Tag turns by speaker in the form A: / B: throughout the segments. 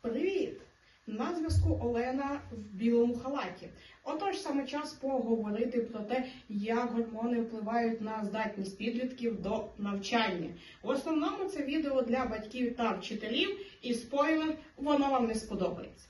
A: Привіт! На зв'язку Олена в білому халаті. Отож саме час поговорити про те, як гормони впливають на здатність підлітків до навчання. В основному це відео для батьків та вчителів, і спойлер, воно вам не сподобається.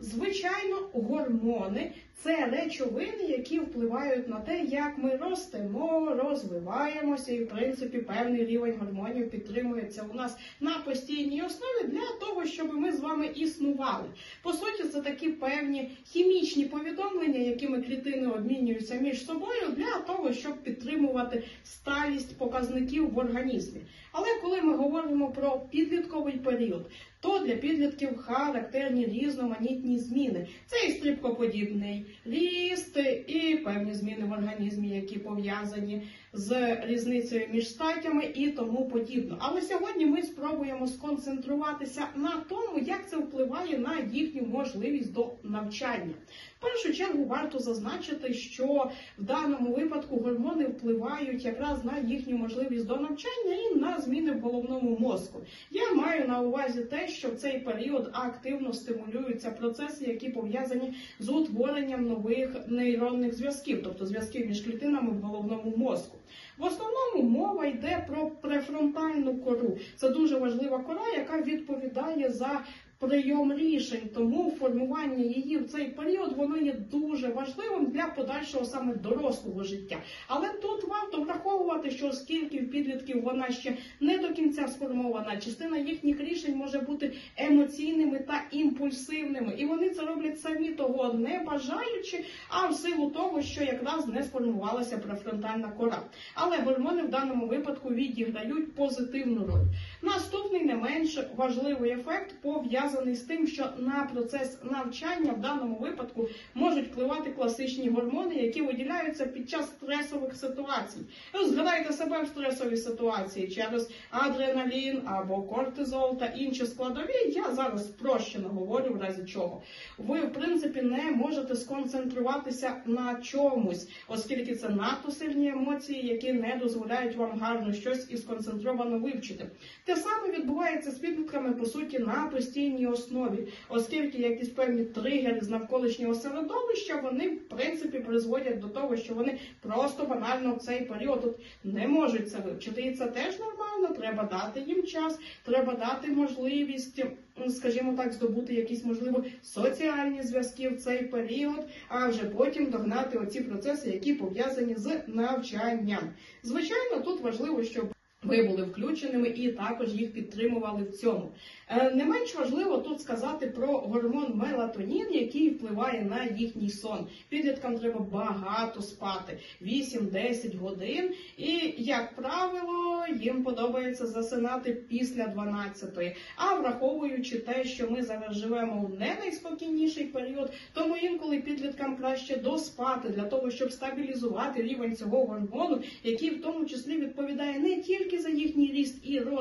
A: Звичайно, гормони це речовини, які впливають на те, як ми ростемо, розвиваємося, і в принципі певний рівень гормонів підтримується у нас на постійній основі для того, щоб ми з вами існували. По суті, це такі певні хімічні повідомлення, якими клітини обмінюються між собою для того, щоб підтримувати сталість показників в організмі. Але коли ми говоримо про підлітковий період, то для підлітків характерні різноманітні зміни. Це і стрибкоподібний ріст, і певні зміни в організмі, які пов'язані з різницею між статтями і тому подібно. Але сьогодні ми спробуємо сконцентруватися на тому, як це впливає на їхню можливість до навчання. Першу чергу варто зазначити, що в даному випадку гормони впливають якраз на їхню можливість до навчання і на зміни в головному мозку. Я маю на увазі те, що в цей період активно стимулюються процеси, які пов'язані з утворенням нових нейронних зв'язків, тобто зв'язків між клітинами в головному мозку. В основному мова йде про префронтальну кору. Це дуже важлива кора, яка відповідає за прийом рішень. Тому формування її в цей період воно є дуже важливим для подальшого саме дорослого життя. Але тут варто враховувати, що оскільки в підлітків вона ще не до кінця сформована, частина їхніх рішень може бути емоційними та імпульсивними, і вони це роблять самі того не бажаючи, а в силу того, що якраз не сформувалася префронтальна кора. Але гормони в даному випадку відіграють позитивну роль. Менш важливий ефект пов'язаний з тим, що на процес навчання в даному випадку можуть впливати класичні гормони, які виділяються під час стресових ситуацій. Ну, Згадайте себе в стресовій ситуації через адреналін або кортизол та інші складові. Я зараз спрощено говорю, в разі чого. Ви, в принципі, не можете сконцентруватися на чомусь, оскільки це надто сильні емоції, які не дозволяють вам гарно щось і сконцентровано вивчити. Те саме відбувається з підлітками, по суті, на постійній основі, оскільки якісь певні тригери з навколишнього середовища, вони, в принципі, призводять до того, що вони просто банально в цей період от не можуть це вивчити. І це теж нормально, треба дати їм час, треба дати можливість, скажімо так, здобути якісь, можливо, соціальні зв'язки в цей період, а вже потім догнати оці процеси, які пов'язані з навчанням. Звичайно, тут важливо, щоб ви були включеними і також їх підтримували в цьому. Е, Не менш важливо тут сказати про гормон мелатонін, який впливає на їхній сон. Підліткам треба багато спати 8-10 годин, і, як правило, їм подобається засинати після 12-ї. А враховуючи те, що ми зараз живемо в не найспокійніший період, тому інколи підліткам краще доспати для того, щоб стабілізувати рівень цього гормону, який в тому числі відповідає не тільки за їхній ріст і розвиток,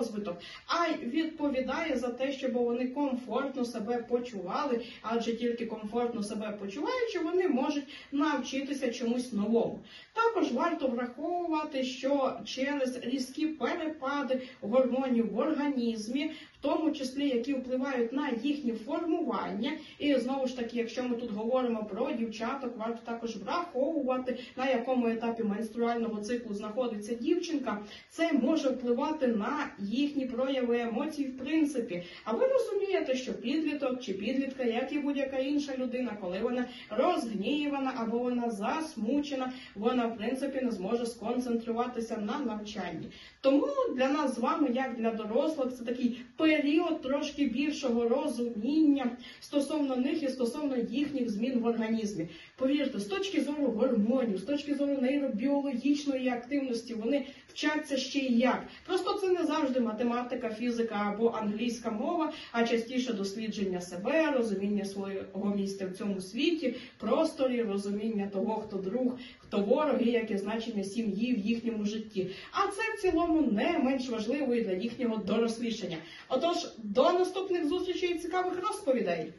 A: а й відповідає за те, щоб вони комфортно себе почували, адже тільки комфортно себе почуваючи, вони можуть навчитися чомусь новому. Також варто враховувати, що через різкі перепади гормонів в організмі, в тому числі які впливають на їхнє формування, і знову ж таки, якщо ми тут говоримо про дівчаток, варто також враховувати, на якому етапі менструального циклу знаходиться дівчинка, це може впливати на їхні прояви емоцій, в принципі. А ви розумієте, що підліток чи підлітка, як і будь-яка інша людина, коли вона розгнівана або вона засмучена, вона в принципі не зможе сконцентруватися на навчанні. Тому для нас з вами, як для дорослих, це такий період трошки більшого розуміння стосовно них і стосовно їхніх змін в організмі. Повірте, з точки зору гормонів, з точки зору нейробіологічної активності, вони вчаться ще й як. Просто це не завжди математика, фізика або англійська мова, а частіше дослідження себе, розуміння свого місця в цьому світі, просторі, розуміння того, хто друг, хто ворог і яке значення сім'ї в їхньому житті. А це в цілому не менш важливо і для їхнього дорослішання. Отож, до наступних зустрічей і цікавих розповідей.